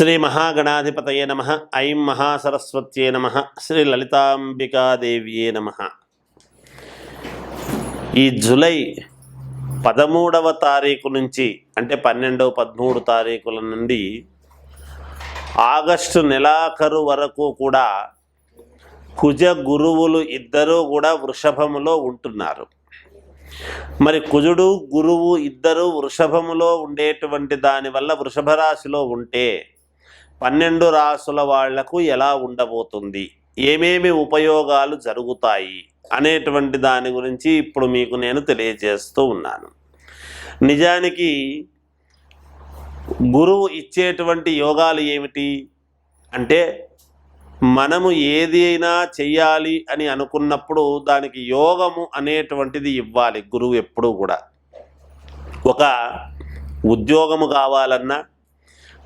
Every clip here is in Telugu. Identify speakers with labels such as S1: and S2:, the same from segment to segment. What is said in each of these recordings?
S1: శ్రీ మహాగణాధిపతయే నమ. ఐం మహాసరస్వత్యే నమ. శ్రీ లలితాంబికాదేవ్యే నమ. ఈ జులై పదమూడవ తారీఖు నుంచి అంటే పన్నెండవ పదమూడు తారీఖుల నుండి ఆగస్టు నెలాఖరు వరకు కూడా కుజ గురువులు ఇద్దరూ కూడా వృషభములో ఉంటున్నారు. మరి కుజుడు గురువు ఇద్దరు వృషభములో ఉండేటువంటి దానివల్ల వృషభ రాశిలో ఉంటే పన్నెండు రాసుల వాళ్ళకు ఎలా ఉండబోతుంది? ఏమేమి ఉపయోగాలు జరుగుతాయి? అనేటువంటి దాని గురించి ఇప్పుడు మీకు నేను తెలియజేస్తూ ఉన్నాను. నిజానికి గురువు ఇచ్చేటువంటి యోగాలు ఏమిటి? అంటే మనము ఏది అయినా చెయ్యాలి అని అనుకున్నప్పుడు దానికి యోగము అనేటువంటిది ఇవ్వాలి గురువు ఎప్పుడూ కూడా. ఒక ఉద్యోగము కావాలన్నా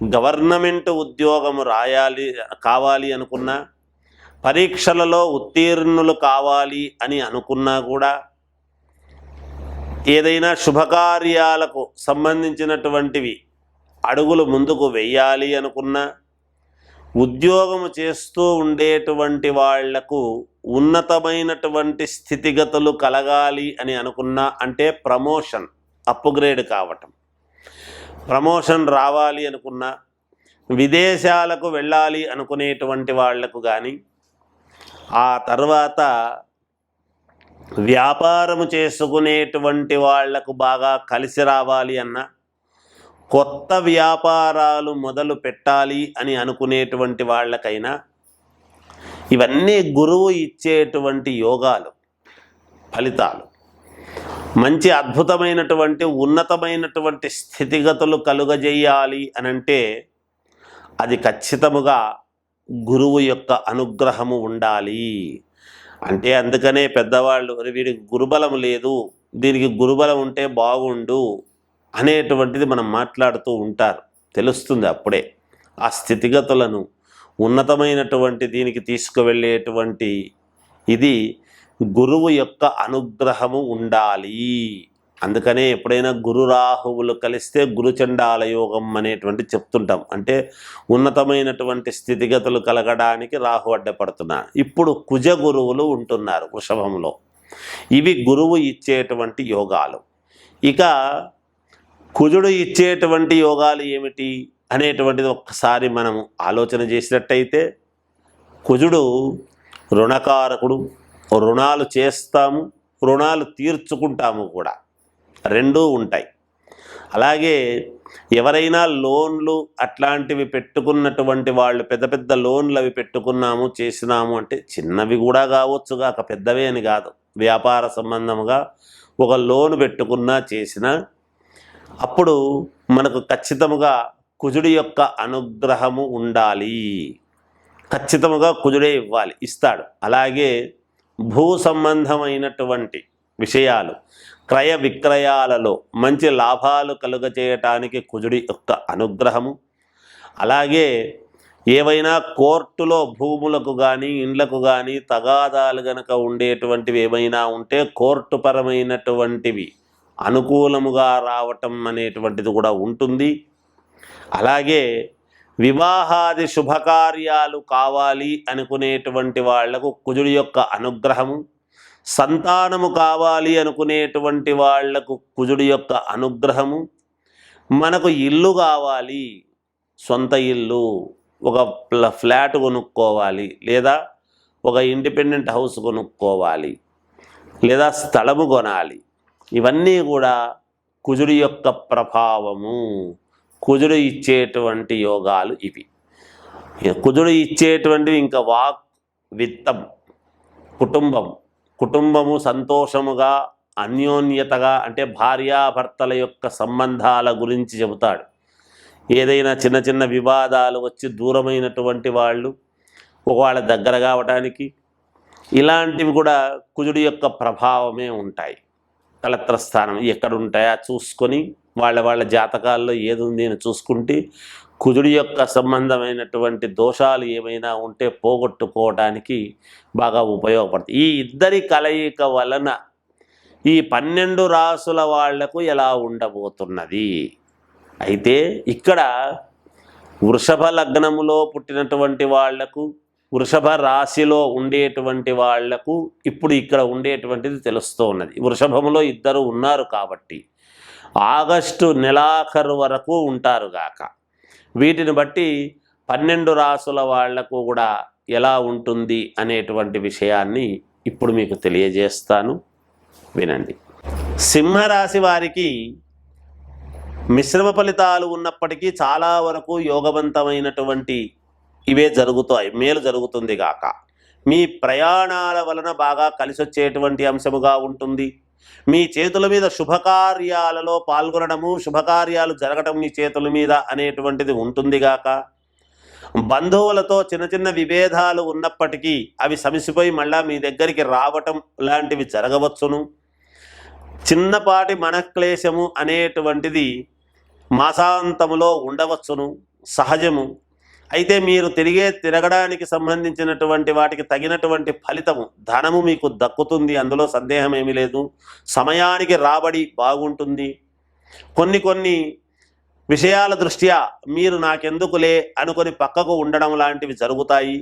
S1: గవర్నమెంట్ ఉద్యోగము రాయాలి కావాలి అనుకున్నా పరీక్షలలో ఉత్తీర్ణులు కావాలి అని అనుకున్నా కూడా ఏదైనా శుభకార్యాలకు సంబంధించినటువంటివి అడుగులు ముందుకు వెయ్యాలి అనుకున్నా ఉద్యోగము చేస్తూ ఉండేటువంటి వాళ్ళకు ఉన్నతమైనటువంటి స్థితిగతులు కలగాలి అని అనుకున్నా అంటే ప్రమోషన్ అప్గ్రేడ్ కావటం. ప్రమోషన్ రావాలి అనుకున్నా విదేశాలకు వెళ్ళాలి అనుకునేటువంటి వాళ్ళకు కానీ ఆ తర్వాత వ్యాపారము చేసుకునేటువంటి వాళ్ళకు బాగా కలిసి రావాలి అన్నా కొత్త వ్యాపారాలు మొదలు పెట్టాలి అని అనుకునేటువంటి వాళ్ళకైనా ఇవన్నీ గురువు ఇచ్చేటువంటి యోగాలు ఫలితాలు. మంచి అద్భుతమైనటువంటి ఉన్నతమైనటువంటి స్థితిగతులు కలుగజేయాలి అనంటే అది ఖచ్చితముగా గురువు యొక్క అనుగ్రహము ఉండాలి. అంటే అందుకనే పెద్దవాళ్ళు వీడికి గురుబలం లేదు దీనికి గురుబలం ఉంటే బాగుండు అనేటువంటిది మనం మాట్లాడుతూ ఉంటారు. తెలుస్తుంది అప్పుడే. ఆ స్థితిగతులను ఉన్నతమైనటువంటి దీనికి తీసుకువెళ్ళేటువంటి ఇది గురువు యొక్క అనుగ్రహము ఉండాలి. అందుకనే ఎప్పుడైనా గురు రాహువులు కలిస్తే గురుచండాల యోగం అనేటువంటి చెప్తుంటాం. అంటే ఉన్నతమైనటువంటి స్థితిగతులు కలగడానికి రాహు అడ్డపడుతున్నాడు ఇప్పుడు కుజ గురువులు ఉంటున్నారు వృషభంలో. ఇవి గురువు ఇచ్చేటువంటి యోగాలు. ఇక కుజుడు ఇచ్చేటువంటి యోగాలు ఏమిటి అనేటువంటిది ఒక్కసారి మనం ఆలోచన చేసినట్టయితే కుజుడు రుణకారకుడు రుణాలు చేస్తాము రుణాలు తీర్చుకుంటాము కూడా. రెండూ ఉంటాయి. అలాగే ఎవరైనా లోన్లు అట్లాంటివి పెట్టుకున్నటువంటి వాళ్ళు పెద్ద పెద్ద లోన్లు అవి పెట్టుకున్నాము చేసినాము అంటే చిన్నవి కూడా కావచ్చు కాక పెద్దవే అని కాదు. వ్యాపార సంబంధముగా ఒక లోన్ పెట్టుకున్నా చేసినా అప్పుడు మనకు ఖచ్చితముగా కుజుడి యొక్క అనుగ్రహము ఉండాలి. ఖచ్చితముగా కుజుడే ఇవ్వాలి ఇస్తాడు. అలాగే భూ సంబంధమైనటువంటి విషయాలు క్రయ విక్రయాలలో మంచి లాభాలు కలుగజేయటానికి కుజుడి యొక్క అనుగ్రహము. అలాగే ఏవైనా కోర్టులో భూములకు కానీ ఇండ్లకు కానీ తగాదాలు గనక ఉండేటువంటివి ఏమైనా ఉంటే కోర్టు పరమైనటువంటివి అనుకూలముగా రావటం అనేటువంటిది కూడా ఉంటుంది. అలాగే వివాహాది శుభకార్యాలు కావాలి అనుకునేటువంటి వాళ్ళకు కుజుడి యొక్క అనుగ్రహము సంతానము కావాలి అనుకునేటువంటి వాళ్ళకు కుజుడి యొక్క అనుగ్రహము మనకు ఇల్లు కావాలి సొంత ఇల్లు ఒక ప్ల- ఫ్లాట్ కొనుక్కోవాలి లేదా ఒక ఇండిపెండెంట్ హౌస్ కొనుక్కోవాలి లేదా స్థలము కొనాలి. ఇవన్నీ కూడా కుజుడి యొక్క ప్రభావము. కుజుడు ఇచ్చేటువంటి యోగాలు ఇవి. కుజుడు ఇచ్చేటువంటివి ఇంకా వాక్ విత్తం కుటుంబం. కుటుంబము సంతోషముగా అన్యోన్యతగా అంటే భార్యాభర్తల యొక్క సంబంధాల గురించి చెబుతాడు. ఏదైనా చిన్న చిన్న వివాదాలు వచ్చి దూరమైనటువంటి వాళ్ళు ఒకవేళ దగ్గర కావటానికి ఇలాంటివి కూడా కుజుడి యొక్క ప్రభావమే ఉంటాయి. కలత్ర స్థానం ఎక్కడ చూసుకొని వాళ్ళ వాళ్ళ జాతకాల్లో ఏది ఉంది అని చూసుకుంటే కుజుడి యొక్క సంబంధమైనటువంటి దోషాలు ఏమైనా ఉంటే పోగొట్టుకోవడానికి బాగా ఉపయోగపడుతుంది. ఈ ఇద్దరి కలయిక వలన ఈ పన్నెండు రాసుల వాళ్ళకు ఎలా ఉండబోతున్నది? అయితే ఇక్కడ వృషభ లగ్నములో పుట్టినటువంటి వాళ్ళకు వృషభ రాశిలో ఉండేటువంటి వాళ్ళకు ఇప్పుడు ఇక్కడ ఉండేటువంటిది తెలుస్తూ ఉన్నది. వృషభములో ఇద్దరు ఉన్నారు కాబట్టి ఆగస్టు నెలాఖరు వరకు ఉంటారుగాక వీటిని బట్టి పన్నెండు రాసుల వాళ్ళకు కూడా ఎలా ఉంటుంది అనేటువంటి విషయాన్ని ఇప్పుడు మీకు తెలియజేస్తాను. వినండి. సింహరాశి వారికి మిశ్రమ ఫలితాలు ఉన్నప్పటికీ చాలా వరకు యోగవంతమైనటువంటి ఇవే జరుగుతాయి మేలు జరుగుతుంది గాక. మీ ప్రయాణాల వలన బాగా కలిసొచ్చేటువంటి అంశముగా ఉంటుంది. మీ చేతుల మీద శుభకార్యాలలో పాల్గొనడము శుభకార్యాలు జరగటం మీ చేతుల మీద అనేటువంటిది ఉంటుంది గాక. బంధువులతో చిన్న చిన్న విభేదాలు ఉన్నప్పటికీ అవి సమసిపోయి మళ్ళా మీ దగ్గరికి రావటం లాంటివి జరగవచ్చును. చిన్నపాటి మనక్లేశము అనేటువంటిది మాసాంతములో ఉండవచ్చును. సహజము. అయితే మీరు తిరిగే తిరగడానికి సంబంధించినటువంటి వాటికి తగినటువంటి ఫలితము ధనము మీకు దక్కుతుంది అందులో సందేహం ఏమీ లేదు. సమయానికి రాబడి బాగుంటుంది. కొన్ని కొన్ని విషయాల దృష్ట్యా మీరు నాకెందుకులే అనుకొని పక్కకు ఉండడం లాంటివి జరుగుతాయి.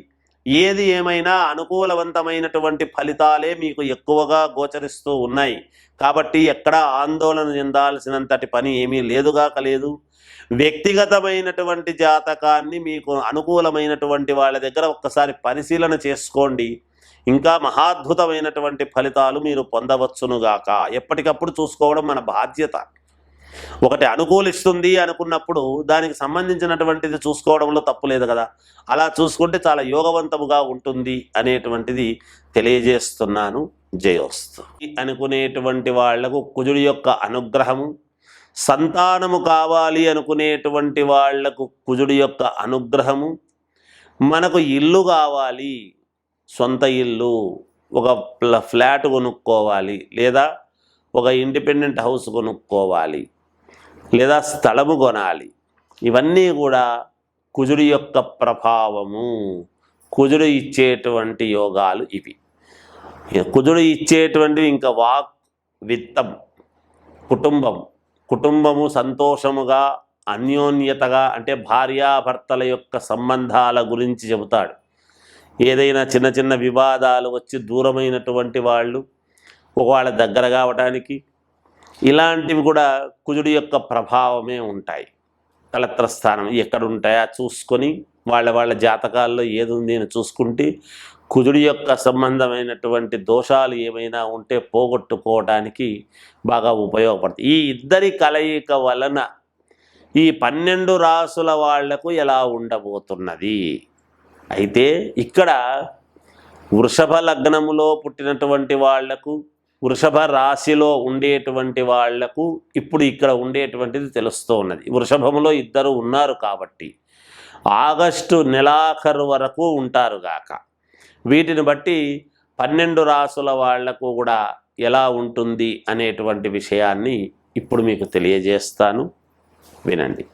S1: ఏది ఏమైనా అనుకూలవంతమైనటువంటి ఫలితాలే మీకు ఎక్కువగా గోచరిస్తూ ఉన్నాయి. కాబట్టి ఎక్కడా ఆందోళన చెందాల్సినంతటి పని ఏమీ లేదుగాక లేదు. వ్యక్తిగతమైనటువంటి జాతకాన్ని మీకు అనుకూలమైనటువంటి వాళ్ళ దగ్గర ఒక్కసారి పరిశీలన చేసుకోండి. ఇంకా మహాద్భుతమైనటువంటి ఫలితాలు మీరు పొందవచ్చునుగాక ఎప్పటికప్పుడు చూసుకోవడం మన బాధ్యత. ఒకటి అనుకూలిస్తుంది అనుకున్నప్పుడు దానికి సంబంధించినటువంటిది చూసుకోవడంలో తప్పు లేదు కదా. అలా చూసుకుంటే చాలా యోగవంతముగా ఉంటుంది అనేటువంటిది తెలియజేస్తున్నాను జయోస్తు. అనుకునేటువంటి వాళ్ళకు కుజుడి యొక్క అనుగ్రహము సంతానము కావాలి అనుకునేటువంటి వాళ్ళకు కుజుడి యొక్క అనుగ్రహము మనకు ఇల్లు కావాలి సొంత ఇల్లు ఒక ప్ల- ఫ్లాట్ కొనుక్కోవాలి లేదా ఒక ఇండిపెండెంట్ హౌస్ కొనుక్కోవాలి. లేదా స్థలము కొనాలి. ఇవన్నీ కూడా కుజుడి యొక్క ప్రభావము. కుజుడు ఇచ్చేటువంటి యోగాలు ఇవి. కుజుడు ఇచ్చేటువంటివి ఇంకా వాక్ విత్తం కుటుంబం. కుటుంబము సంతోషముగా అన్యోన్యతగా అంటే భార్యాభర్తల యొక్క సంబంధాల గురించి చెబుతాడు. ఏదైనా చిన్న చిన్న వివాదాలు వచ్చి దూరమైనటువంటి వాళ్ళు ఒకవేళ దగ్గర కావటానికి ఇలాంటివి కూడా కుజుడి యొక్క ప్రభావమే ఉంటాయి. కలత్ర స్థానం ఎక్కడుంటాయో చూసుకొని వాళ్ళ వాళ్ళ జాతకాల్లో ఏది ఉంది అని చూసుకుంటే కుజుడి యొక్క సంబంధమైనటువంటి దోషాలు ఏమైనా ఉంటే పోగొట్టుకోవడానికి బాగా ఉపయోగపడుతుంది ఈ ఇద్దరి కలయిక వలన ఈ పన్నెండు రాసుల వాళ్ళకు ఎలా ఉండబోతున్నది? అయితే ఇక్కడ వృషభ లగ్నములో పుట్టినటువంటి వాళ్ళకు వృషభ రాశిలో ఉండేటువంటి వాళ్ళకు ఇప్పుడు ఇక్కడ ఉండేటువంటిది తెలుస్తూ ఉన్నది. వృషభములో ఇద్దరు ఉన్నారు కాబట్టి ఆగస్టు నెలాఖరు వరకు ఉంటారు గాక. వీటిని బట్టి పన్నెండు రాసుల వాళ్ళకు కూడా ఎలా ఉంటుంది అనేటువంటి విషయాన్ని ఇప్పుడు మీకు తెలియజేస్తాను. వినండి.